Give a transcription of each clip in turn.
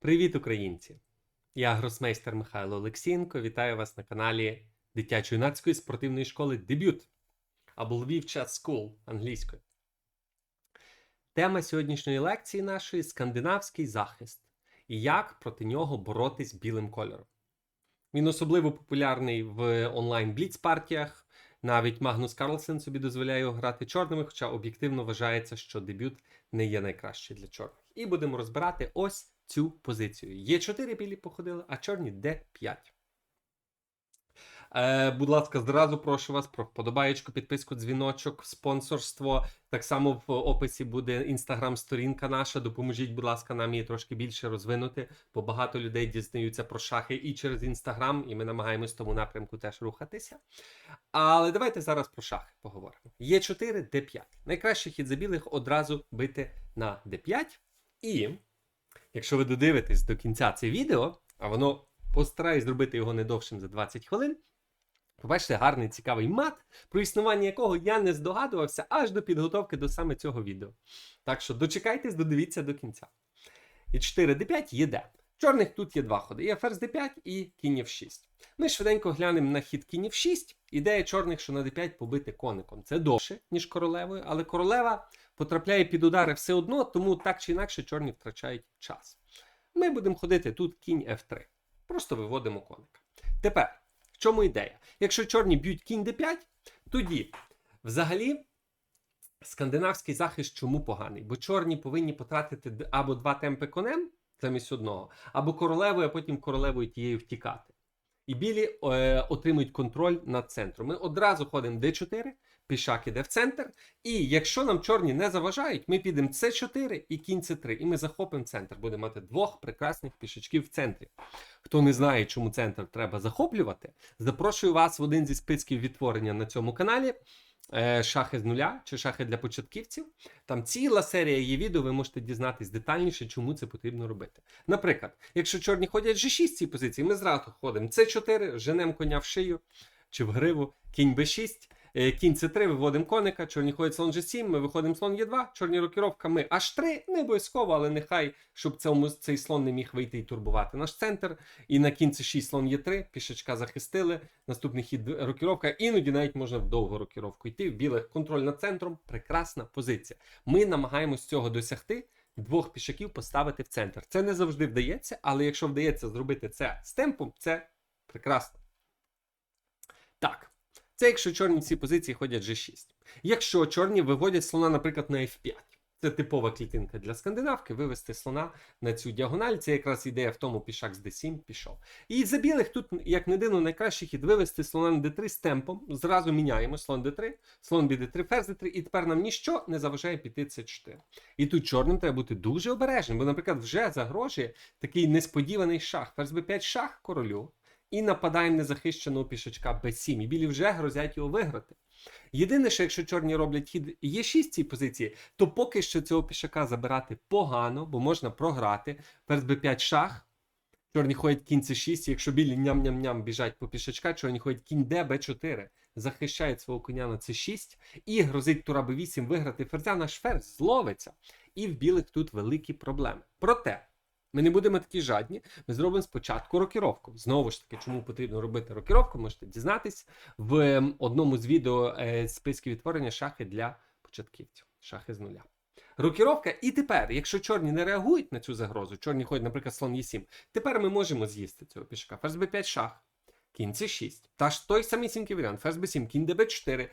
Привіт, українці! Я гросмейстер Михайло Олексієнко. Вітаю вас на каналі дитячо-юнацької спортивної школи Дебют або Львів Час School англійською. Тема сьогоднішньої лекції нашої скандинавський захист і як проти нього боротись білим кольором. Він особливо популярний в онлайн бліц партіях. Навіть Магнус Карлсен собі дозволяє грати чорними, хоча об'єктивно вважається, що дебют не є найкращий для чорних. І будемо розбирати ось цю позицію. Є 4 білі походили, а чорні Д5. Е, будь ласка, зразу прошу вас про вподобаєчку, підписку, дзвіночок, спонсорство. Так само в описі буде інстаграм-сторінка наша. Допоможіть, будь ласка, нам її трошки більше розвинути, бо багато людей дізнаються про шахи і через інстаграм, і ми намагаємось в тому напрямку теж рухатися. Але давайте зараз про шахи поговоримо. Є 4 Д5. Найкращий хід за білих одразу бити на Д5. І якщо ви додивитесь до кінця це відео, а воно постараюсь зробити його не довшим за 20 хвилин. Побачите гарний цікавий мат, про існування якого я не здогадувався аж до підготовки до саме цього відео. Так що дочекайтесь, додивіться до кінця. І 4 d5 є де. Чорних тут є два ходи. Є ферзь d5 і кінь f6. Ми швиденько глянемо на хід кінь f6. Ідея чорних, що на d5 побити коником. Це довше, ніж королевою, але королева потрапляє під удари все одно, тому так чи інакше чорні втрачають час. Ми будемо ходити тут кінь f3. Просто виводимо коника. Тепер, в чому ідея? Якщо чорні б'ють кінь d5, тоді взагалі скандинавський захист чому поганий? Бо чорні повинні потратити або два темпи конем замість одного, або королевою, а потім королевою тією втікати. І білі е, отримують контроль над центром. Ми одразу ходимо d4, пішак іде в центр. І якщо нам чорні не заважають, ми підемо c4 і кінь c3, і ми захопимо центр. Будемо мати двох прекрасних пішачків в центрі. Хто не знає, чому центр треба захоплювати, запрошую вас в один зі списків відтворення на цьому каналі. е, Шахи з нуля чи шахи для початківців. Там ціла серія є відео, ви можете дізнатись детальніше, чому це потрібно робити. Наприклад, якщо чорні ходять G6 в цій позиції, ми зразу ходимо C4, женемо коня в шию чи в гриву, кінь B6, е, кінь C3, виводимо коника, чорні ходять слон G7, ми виходимо слон Е2, чорні рокіровка, ми H3, не обов'язково, але нехай, щоб цьому, цей слон не міг вийти і турбувати наш центр. І на кінь C6 слон Е3, пішечка захистили, наступний хід рокіровка, іноді навіть можна в довгу рокіровку йти. В білих контроль над центром, прекрасна позиція. Ми намагаємось цього досягти. Двох пішаків поставити в центр. Це не завжди вдається, але якщо вдається зробити це з темпом, це прекрасно. Так, це якщо чорні в цій позиції ходять G6. Якщо чорні виводять слона, наприклад, на F5. Це типова клітинка для скандинавки, вивести слона на цю діагональ. Це якраз ідея в тому, пішак з D7 пішов. І за білих тут, як не дивно, найкращий хід вивести слона на D3 з темпом. Зразу міняємо слон D3, слон BD3, ферзь D3, і тепер нам ніщо не заважає піти C4. І тут чорним треба бути дуже обережним, бо, наприклад, вже загрожує такий несподіваний шах. Ферзь B5 шах королю. І нападаємо незахищеного пішачка b7. І білі вже грозять його виграти. Єдине, що якщо чорні роблять хід Е6 в цій позиції, то поки що цього пішака забирати погано, бо можна програти. Ферзь b5 шах. Чорні ходять кінь c6, якщо білі ням-ням-ням біжать по пішачка, чорні ходять кінь d, b4, захищають свого коня на c6 і грозить тура b8 виграти ферзя, наш ферзь зловиться. І в білих тут великі проблеми. Проте. Ми не будемо такі жадні. Ми зробимо спочатку рокіровку. Знову ж таки, чому потрібно робити рокіровку, можете дізнатись в ем, одному з відео е, списків відтворення шахи для початківців. Шахи з нуля. Рокіровка, і тепер, якщо чорні не реагують на цю загрозу, чорні ходять, наприклад, слон Е7, тепер ми можемо з'їсти цього пішка. Ферзь Б5 шах, кінь С6. Та ж той самісінький варіант. Ферзь Б7, кінь ДБ4.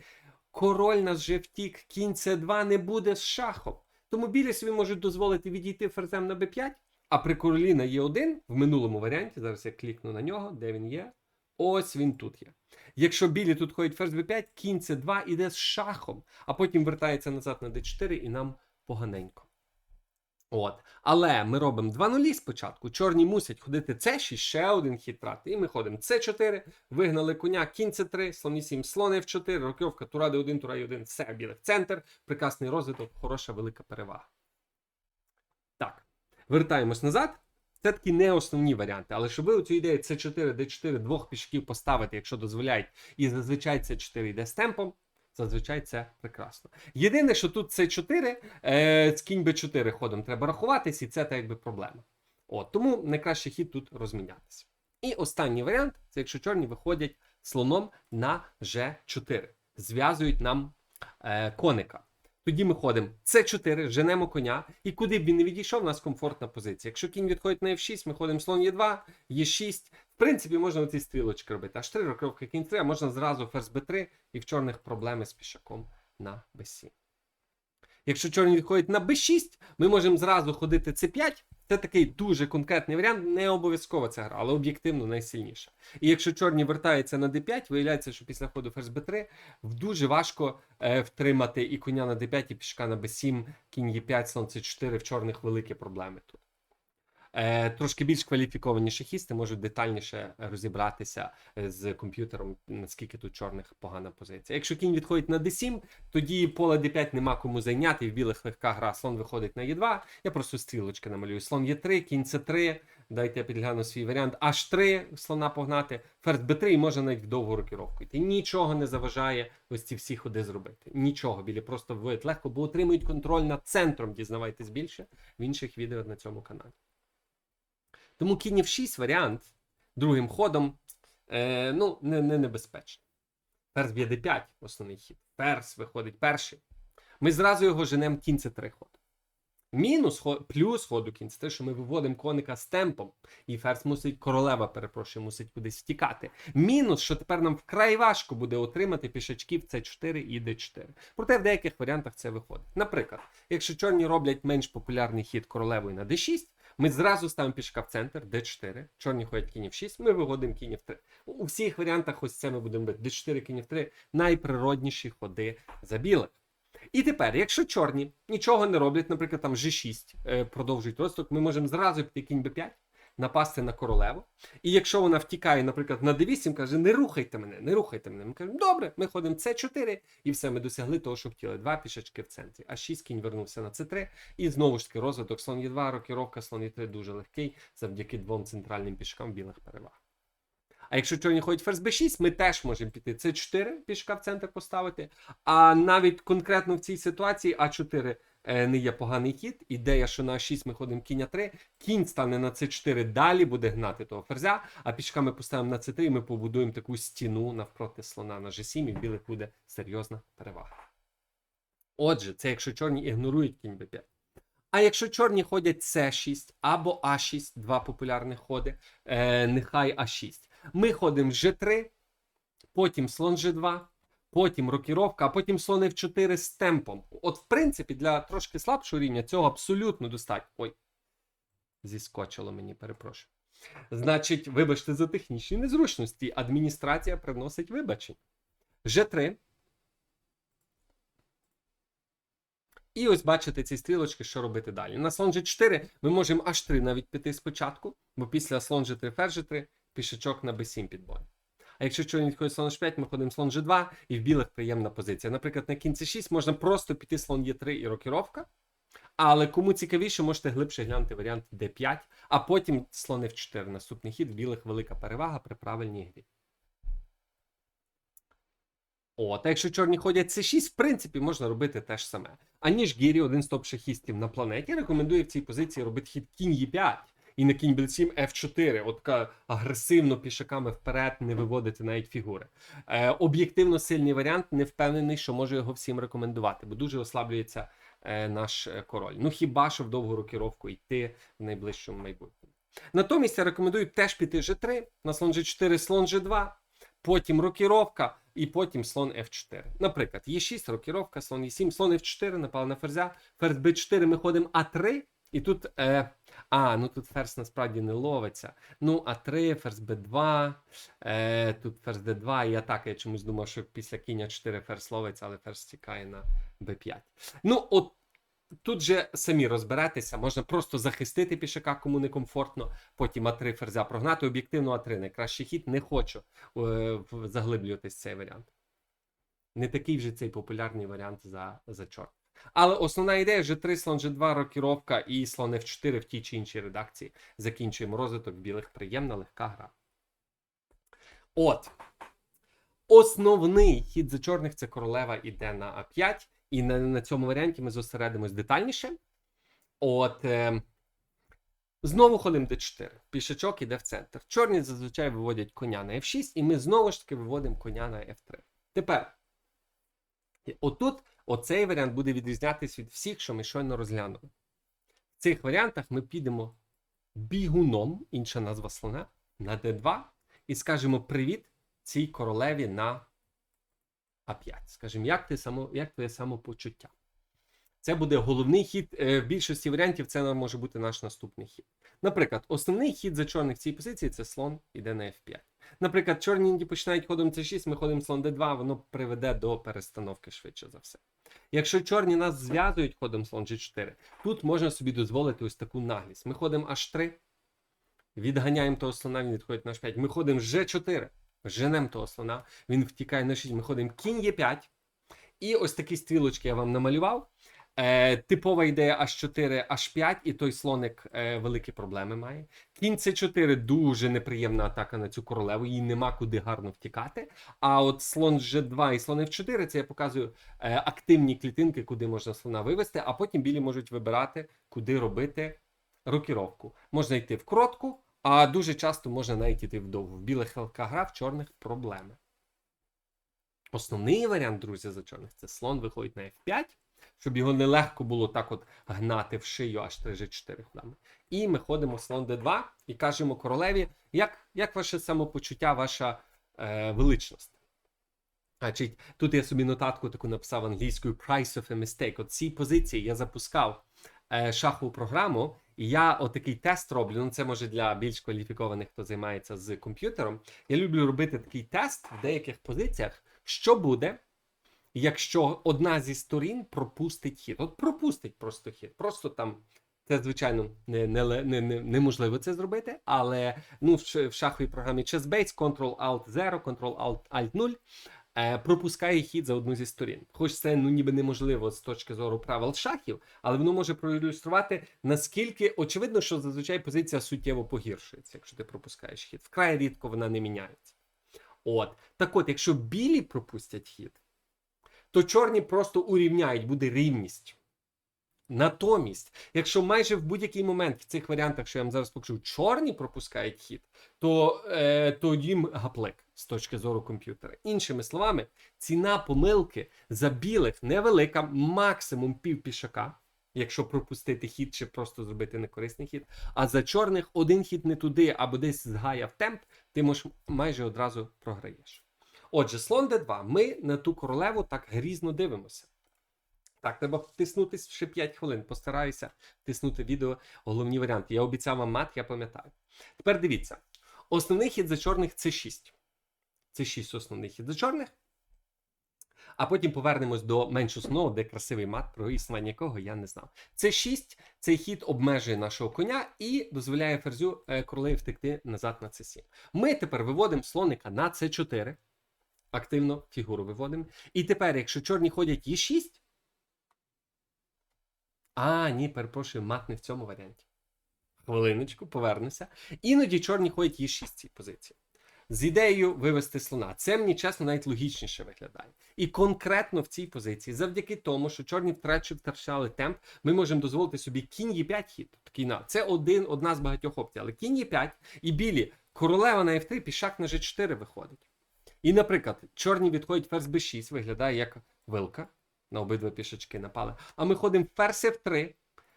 Король нас вже втік, кінь С2 не буде з шахом. Тому білі собі можуть дозволити відійти ферзем на Б5. А при королі на Е1 в минулому варіанті, зараз я клікну на нього, де він є. Ось він тут є. Якщо білі тут ходять ферзь b5, кінь c2 іде з шахом, а потім вертається назад на d4 і нам поганенько. От. Але ми робимо 2 нулі спочатку. Чорні мусять ходити c6, ще один хід трати. І ми ходимо c4, вигнали коня, кінь c3, слон e7, слон f4, роківка, тура d1, тура e1, все, білих центр, прекрасний розвиток, хороша велика перевага. Вертаємось назад. Це такі не основні варіанти. Але щоб ви цю ідею C4, D4 двох пішків поставити, якщо дозволяють, і зазвичай C4 йде з темпом, зазвичай це прекрасно. Єдине, що тут C4 е, з кінь B4 ходом треба рахуватись, і це так якби проблема. От, тому найкращий хід тут розмінятися. І останній варіант це якщо чорні виходять слоном на G4, зв'язують нам е, коника. Тоді ми ходимо С4, женемо коня, і куди б він не відійшов, у нас комфортна позиція. Якщо кінь відходить на F6, ми ходимо слон Е2, Е6. В принципі, можна оці стрілочки робити. Аж 3 рокировки кінь 3, а можна зразу ферзь Б3 і в чорних проблеми з пішаком на Б7. Якщо чорні відходять на b6, ми можемо зразу ходити С5. Це такий дуже конкретний варіант, не обов'язково ця гра, але об'єктивно найсильніша. І якщо чорні вертаються на d5, виявляється, що після ходу ферзь b3 дуже важко е, втримати і коня на d5, і пішка на b7, кінь e5, слон c4, в чорних великі проблеми тут. Е, трошки більш кваліфіковані шахісти можуть детальніше розібратися е, з комп'ютером, наскільки тут чорних погана позиція. Якщо кінь відходить на d7, тоді поле d5 нема кому зайняти, в білих легка гра. Слон виходить на e2. Я просто стрілочки намалюю. Слон e3, кінь c3. Дайте я підгляну свій варіант. H3 слона погнати, ферзь b3 і може навіть в довгу рокіровку йти. Нічого не заважає ось ці всі ходи зробити. Нічого, білі просто вводять легко, бо отримують контроль над центром. Дізнавайтесь більше в інших відео на цьому каналі. Тому кінь в 6 варіант другим ходом е, ну, не, не небезпечний. Ферзь б'є d5, основний хід. Ферзь виходить перший. Ми зразу його женемо кінь це 3 ход. Мінус плюс ходу кінь це те, що ми виводимо коника з темпом, і ферзь мусить, королева, перепрошую, мусить кудись втікати. Мінус, що тепер нам вкрай важко буде отримати пішачків c4 і d4. Проте в деяких варіантах це виходить. Наприклад, якщо чорні роблять менш популярний хід королевою на d6, ми зразу ставимо пішка в центр, d4, чорні ходять кінь в 6, ми виводимо кінь в 3. У всіх варіантах ось це ми будемо бити. d4, кінь в 3 найприродніші ходи за білих. І тепер, якщо чорні нічого не роблять, наприклад, там G6 е, продовжують розвиток, ми можемо зразу піти кінь b5, напасти на королеву. І якщо вона втікає, наприклад, на d8, каже, не рухайте мене, не рухайте мене. Ми кажемо, добре, ми ходимо c4, і все, ми досягли того, що хотіли. Два пішачки в центрі. А 6 кінь вернувся на c3. І знову ж таки розвиток слон Е2, рокіровка, слон Е3 дуже легкий, завдяки двом центральним пішкам білих переваг. А якщо чорні ходять ферзь b6, ми теж можемо піти c4 пішка в центр поставити. А навіть конкретно в цій ситуації А4 е, не є поганий хід. Ідея, що на А6 ми ходимо кінь А3, кінь стане на c4, далі буде гнати того ферзя, а пішка ми поставимо на c3 і ми побудуємо таку стіну навпроти слона на g7, і в білих буде серйозна перевага. Отже, це якщо чорні ігнорують кінь b5. А якщо чорні ходять c6 або А6, два популярних ходи, е, нехай А6. Ми ходимо G3, потім слон G2, потім рокіровка, а потім слон F4 з темпом. От, в принципі, для трошки слабшого рівня цього абсолютно достатньо. Ой, зіскочило мені, перепрошую. Значить, вибачте за технічні незручності. Адміністрація приносить вибачення. G3. І ось бачите ці стрілочки, що робити далі. На слон G4 ми можемо H3 навіть піти спочатку, бо після слон G3, ферзь G3 пішачок на b7 підборі. А якщо чорні відходить слон h5, ми ходимо слон g2 і в білих приємна позиція. Наприклад, на кінці 6 можна просто піти слон e3 і рокіровка. Але кому цікавіше, можете глибше глянути варіант d5, а потім слон f4. Наступний хід в білих велика перевага при правильній грі. От, а якщо чорні ходять c6, в принципі, можна робити те ж саме. Аніж Гірі, один з топ-шахістів на планеті, рекомендує в цій позиції робити хід кінь e5 і на кінь b7 f4, от агресивно пішаками вперед не виводити навіть фігури. Е, об'єктивно сильний варіант, не впевнений, що можу його всім рекомендувати, бо дуже ослаблюється е, наш е, король. Ну хіба що в довгу рокіровку йти в найближчому майбутньому. Натомість я рекомендую теж піти g3, на слон g4, слон g2, потім рокіровка. І потім слон F4. Наприклад, Е6, рокіровка, слон Е7, слон F4, напали на ферзя, ферзь B4, ми ходимо А3, і тут. Е, а, ну тут ферзь насправді не ловиться. Ну, А3, ферзь Б2, е, тут ферзь Д2 і атака. Я чомусь думав, що після кіння 4 ферзь ловиться, але ферзь тікає на Б5. Ну, от тут же самі розберетеся, можна просто захистити пішака, кому некомфортно, потім А3 ферзя прогнати. Об'єктивно А3 найкращий хід. Не хочу е, заглиблюватись цей варіант. Не такий вже цей популярний варіант за, за чорт. Але основна ідея G3, слон G2, рокіровка і слон F4 в тій чи іншій редакції. Закінчуємо розвиток білих. Приємна, легка гра. От. Основний хід за чорних це королева іде на А5. І на, на цьому варіанті ми зосередимось детальніше. От. Е, Знову ходимо d4. Пішачок іде в центр. Чорні зазвичай виводять коня на f6, і ми знову ж таки виводимо коня на f3. Тепер, отут оцей варіант буде відрізнятися від всіх, що ми щойно розглянули. В цих варіантах ми підемо бігуном, інша назва слона, на d2, і скажемо привіт цій королеві на а5. Скажемо, як, ти само, як твоє самопочуття? Це буде головний хід. е, В більшості варіантів це може бути наш наступний хід. Наприклад, основний хід за чорних в цій позиції це слон іде на F5. Наприклад, чорні інді починають ходом C6, ми ходимо слон D2, воно приведе до перестановки швидше за все. Якщо чорні нас зв'язують ходом слон G4, тут можна собі дозволити ось таку наглість. Ми ходимо H3, відганяємо того слона, він відходить на H5. Ми ходимо G4, женемо того слона, він втікає на 6, ми ходимо кінь Е5. І ось такі стрілочки я вам намалював. Е, типова ідея H4, H5, і той слоник е, великі проблеми має. Кінь C4 дуже неприємна атака на цю королеву, їй нема куди гарно втікати. А от слон G2 і слон F4 це я показую е, активні клітинки, куди можна слона вивести, а потім білі можуть вибирати, куди робити рокіровку. Можна йти в коротку, а дуже часто можна навіть йти вдовгу. В білих ЛК гра, в чорних проблеми. Основний варіант, друзі, за чорних це слон виходить на F5 щоб його нелегко було так от гнати в шию аж 3 G4 ходами. І ми ходимо слон D2 і кажемо королеві, як як ваше самопочуття, ваша е, величність. Значить, тут я собі нотатку таку написав англійською Price of a Mistake. От цій позиції я запускав е, шахову програму, і я отакий тест роблю. Ну, це може для більш кваліфікованих, хто займається з комп'ютером. Я люблю робити такий тест в деяких позиціях, що буде якщо одна зі сторін пропустить хід. От пропустить просто хід. Просто там. Це, звичайно, не, не, не, не, неможливо це зробити, але ну, в, шаховій програмі ChessBase Ctrl-Alt-0, Ctrl-Alt-0 е, пропускає хід за одну зі сторін. Хоч це ну, ніби неможливо з точки зору правил шахів, але воно може проілюструвати, наскільки очевидно, що зазвичай позиція суттєво погіршується, якщо ти пропускаєш хід. Вкрай рідко вона не міняється. От. Так от, якщо білі пропустять хід, то чорні просто урівняють, буде рівність. Натомість, якщо майже в будь-який момент в цих варіантах, що я вам зараз покажу, чорні пропускають хід, то, е, то їм гаплик з точки зору комп'ютера. Іншими словами, ціна помилки за білих невелика, максимум пів пішака, якщо пропустити хід чи просто зробити некорисний хід. А за чорних один хід не туди або десь згаяв темп, ти можеш майже одразу програєш. Отже, слон d2. Ми на ту королеву так грізно дивимося. Так, треба втиснутись ще 5 хвилин. Постараюся втиснути відео головні варіанти. Я обіцяв вам мат, я пам'ятаю. Тепер дивіться: основний хід за чорних це 6. Це 6 основний хід за чорних. А потім повернемось до менш основного, де красивий мат, про існування якого я не знав. Це 6, цей хід обмежує нашого коня і дозволяє ферзю е, королеві втекти назад на c7. Ми тепер виводимо слоника на c4. Активно фігуру виводимо. І тепер, якщо чорні ходять Е6. А, ні, перепрошую, мат не в цьому варіанті. Хвилиночку, повернуся. Іноді чорні ходять Е6 в цій позиції. З ідеєю вивести слона. Це мені чесно навіть логічніше виглядає. І конкретно в цій позиції, завдяки тому, що чорні втрачу втрачали темп, ми можемо дозволити собі кінь Е5 хід. Такий на. Це один, одна з багатьох опцій. Але кінь Е5 і білі королева на F3, пішак на G4 виходить. І, наприклад, чорні відходять ферзь b6, виглядає як вилка. На обидва пішачки напали. А ми ходимо ферзь f3,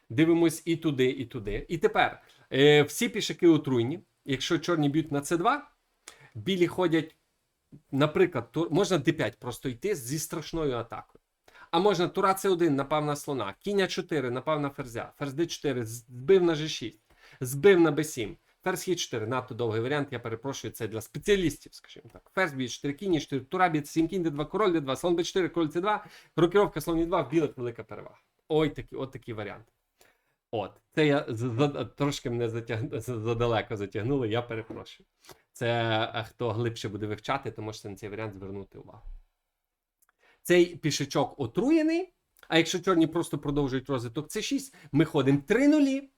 дивимось і туди, і туди. І тепер е, всі пішаки отруйні. Якщо чорні б'ють на c2, білі ходять, наприклад, тур... можна d5 просто йти зі страшною атакою. А можна тура c1 напав на слона, кінь 4 напав на ферзя, ферзь d4 збив на g6, збив на b7. Ферзь є 4 надто довгий варіант, я перепрошую, це для спеціалістів, скажімо так. Ферзь б'є 4 кінь, 4 тура б'є 7 кінь, d2, король d2, слон b4, король c2, рокіровка слон e2, в білих велика перевага. Ой, такі, от такий варіант. От, це я трошки мене затяг... задалеко затягнули, я перепрошую. Це е, хто глибше буде вивчати, то можете на цей варіант звернути увагу. Цей пішечок отруєний, а якщо чорні просто продовжують розвиток c6, ми ходимо 3 нулі.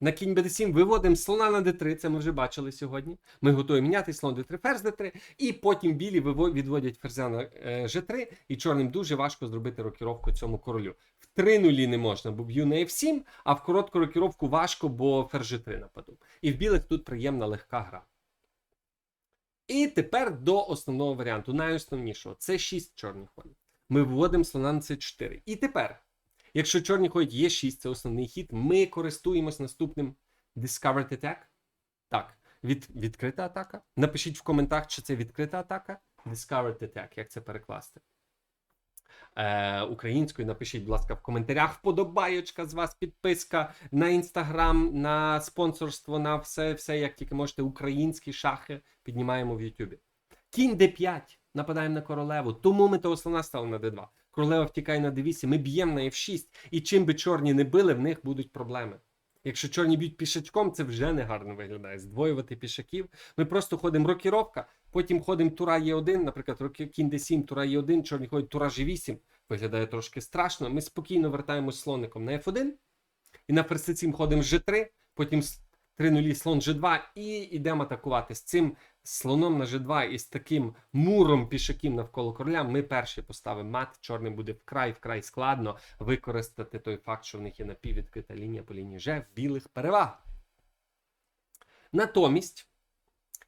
На кінь b7 виводимо слона на d3, це ми вже бачили сьогодні. Ми готові міняти слон d3, ферзь d3, і потім білі відводять ферзя на е, g3, і чорним дуже важко зробити рокіровку цьому королю. В три нулі не можна, бо б'ю на F7, а в коротку рокіровку важко, бо ферзь G3 нападу. І в білих тут приємна легка гра. І тепер до основного варіанту, найосновнішого. Це 6 чорні ходять. Ми вводимо слона на c4. І тепер, якщо чорні ходять є 6, це основний хід, ми користуємось наступним Discovered Attack. Так, від, відкрита атака. Напишіть в коментах, чи це відкрита атака. Discovered Attack, як це перекласти. Е, українською напишіть, будь ласка, в коментарях. Вподобайочка з вас, підписка на інстаграм, на спонсорство, на все, все, як тільки можете, українські шахи піднімаємо в Ютубі. Кінь d5, нападаємо на королеву. Тому ми того слона стали на d2. Королева втікає на d8, ми б'ємо на f6, і чим би чорні не били, в них будуть проблеми. Якщо чорні б'ють пішачком, це вже не гарно виглядає. Здвоювати пішаків. Ми просто ходимо рокіровка, потім ходимо тура Е1, наприклад, кінь d7, тура Е1, чорні ходять тура G8. Виглядає трошки страшно. Ми спокійно вертаємось слоником на F1, і на ферзь 7 ходимо G3, потім 3 нулі слон G2 і йдемо атакувати. З цим слоном на G2 і з таким муром пішаків навколо короля ми перші поставимо мат. Чорним буде вкрай вкрай складно використати той факт, що в них є напіввідкрита лінія по лінії G в білих переваг. Натомість,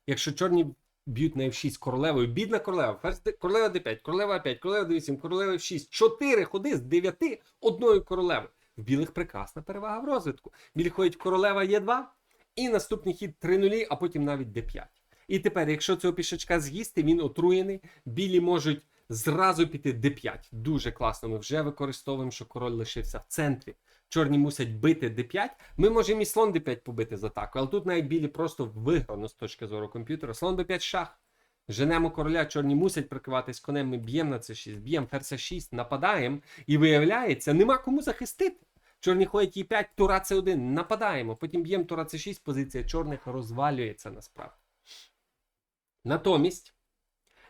якщо чорні б'ють на F6 королевою, бідна королева, королева D5, королева А5, королева D8, королева F6, 4 ходи з 9 одною королевою. В білих прекрасна перевага в розвитку. Білі ходять королева Е2, і наступний хід 3 нулі, а потім навіть d5. І тепер, якщо цього пішачка з'їсти, він отруєний, білі можуть зразу піти d5. Дуже класно. Ми вже використовуємо, що король лишився в центрі. Чорні мусять бити d5. Ми можемо і слон d5 побити з атакою, але тут навіть білі просто виграно з точки зору комп'ютера. Слон b5 шах. Женемо короля, чорні мусять прикриватись конем. Ми б'ємо на це 6, б'ємо ферзь 6, нападаємо, і виявляється, нема кому захистити. Чорні ходять і 5, тура С1, нападаємо. Потім б'ємо тура С6, позиція чорних розвалюється насправді. Натомість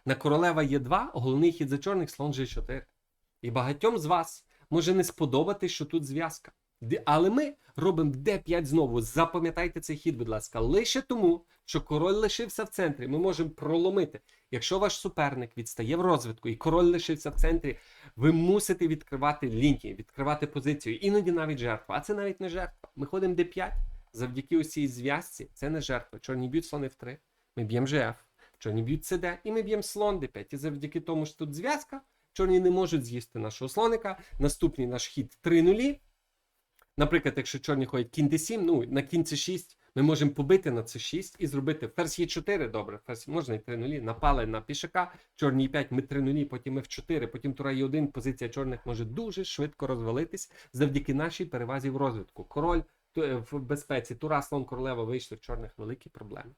на королева Е2 головний хід за чорних слон G4. І багатьом з вас може не сподобатись, що тут зв'язка. Але ми робимо D5 знову. Запам'ятайте цей хід, будь ласка, лише тому, що король лишився в центрі. Ми можемо проломити. Якщо ваш суперник відстає в розвитку і король лишився в центрі, ви мусите відкривати лінії, відкривати позицію. Іноді навіть жертва. А це навіть не жертва. Ми ходимо D5 завдяки усій зв'язці. Це не жертва. Чорні б'ють слони в 3. Ми б'ємо GF. Чорні б'ють CD, і ми б'ємо слон D5. І завдяки тому, що тут зв'язка, чорні не можуть з'їсти нашого слоника. Наступний наш хід 3 нулі. Наприклад, якщо чорні ходять кінь D7, ну на кінь C6, ми можемо побити на C6 і зробити ферзь Е4, добре, ферзь можна і 3 нулі, напали на пішака, чорні 5, ми 3 нулі, потім F4, потім тура Е1, позиція чорних може дуже швидко розвалитись завдяки нашій перевазі в розвитку. Король е, в безпеці, тура, слон, королева вийшли в чорних великі проблеми.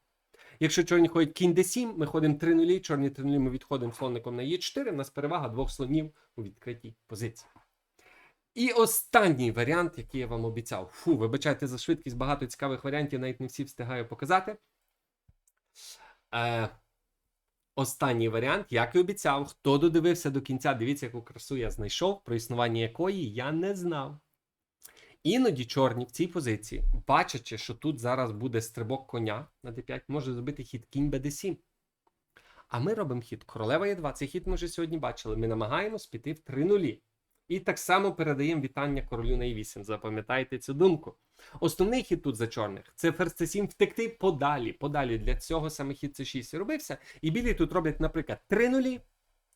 Якщо чорні ходять кінь d7, ми ходимо 3 нулі, чорні 3 нулі, ми відходимо слоником на Е4, у нас перевага двох слонів у відкритій позиції. І останній варіант, який я вам обіцяв. Фу, вибачайте за швидкість, багато цікавих варіантів, навіть не всі встигаю показати. Е, останній варіант, як і обіцяв, хто додивився до кінця, дивіться, яку красу я знайшов, про існування якої я не знав. Іноді чорні в цій позиції, бачачи, що тут зараз буде стрибок коня на d5, може зробити хід кінь bd7. А ми робимо хід королева Е2. Цей хід ми вже сьогодні бачили. Ми намагаємось піти в 3 нулі. І так само передаємо вітання королю на e8. Запам'ятайте цю думку. Основний хід тут за чорних це ферзь c7 втекти подалі. Подалі для цього саме хід c6 і робився. І білі тут роблять, наприклад, 3 нулі.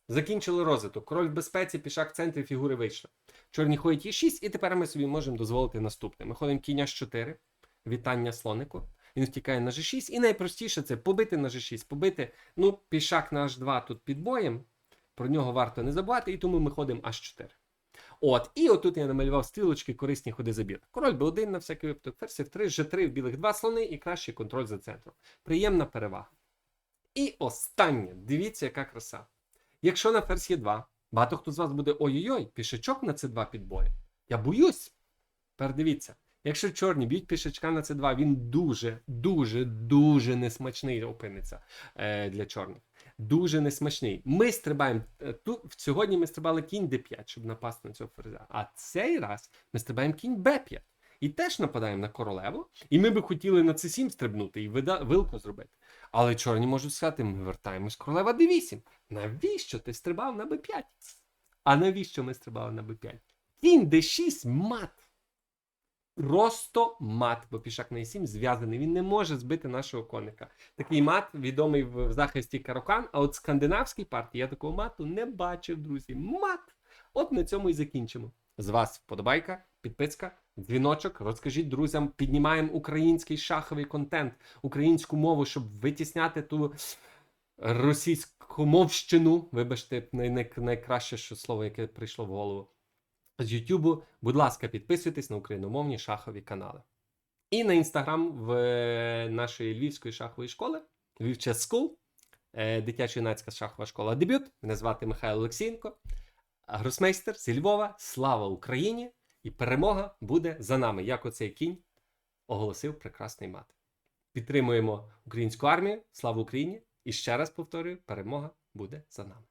Закінчили розвиток. Король в безпеці, пішак в центрі, фігури вийшли. Чорні ходять і 6, і тепер ми собі можемо дозволити наступне. Ми ходимо кінь h 4, вітання слонику. Він втікає на g6, і найпростіше це побити на g6, побити. Ну, пішак на h2 тут під боєм. Про нього варто не забувати, і тому ми ходимо h4. От, і отут я намалював стрілочки, корисні ходи забір. Король b1 на всякий випадок, ферзь f3, g3 в білих два слони і кращий контроль за центром. Приємна перевага. І останнє, дивіться, яка краса. Якщо на ферзь є 2, багато хто з вас буде ой-ой-ой, пішачок на c 2 під боєм. Я боюсь. Тепер дивіться, якщо чорні б'ють пішачка на c 2 він дуже, дуже, дуже несмачний опиниться е, для чорних. Дуже несмачний. Ми стрибаємо. е, Ту, сьогодні ми стрибали кінь d5, щоб напасти на цього ферзя. А цей раз ми стрибаємо кінь b5. І теж нападаємо на королеву. І ми би хотіли на c7 стрибнути і вида, вилку зробити. Але чорні можуть сказати, ми вертаємось королева d8. Навіщо ти стрибав на b5? А навіщо ми стрибали на b5? Кінь d6 мат. Просто мат, бо пішак на e7 зв'язаний. Він не може збити нашого коника. Такий мат відомий в захисті карокан, а от скандинавській партії я такого мату не бачив, друзі. Мат! От на цьому і закінчимо. З вас вподобайка, підписка, дзвіночок. Розкажіть друзям, піднімаємо український шаховий контент, українську мову, щоб витісняти ту російськомовщину. Вибачте, най- най- найкраще що слово, яке прийшло в голову. З Ютубу, будь ласка, підписуйтесь на україномовні шахові канали. І на інстаграм в е, нашої львівської шахової школи, Львів School, е, дитячо-юнацька шахова школа дебют. Мене звати Михайло Олексієнко, гросмейстер зі Львова. Слава Україні! І перемога буде за нами, як оцей кінь оголосив прекрасний мат. Підтримуємо українську армію, слава Україні! І ще раз повторюю, перемога буде за нами.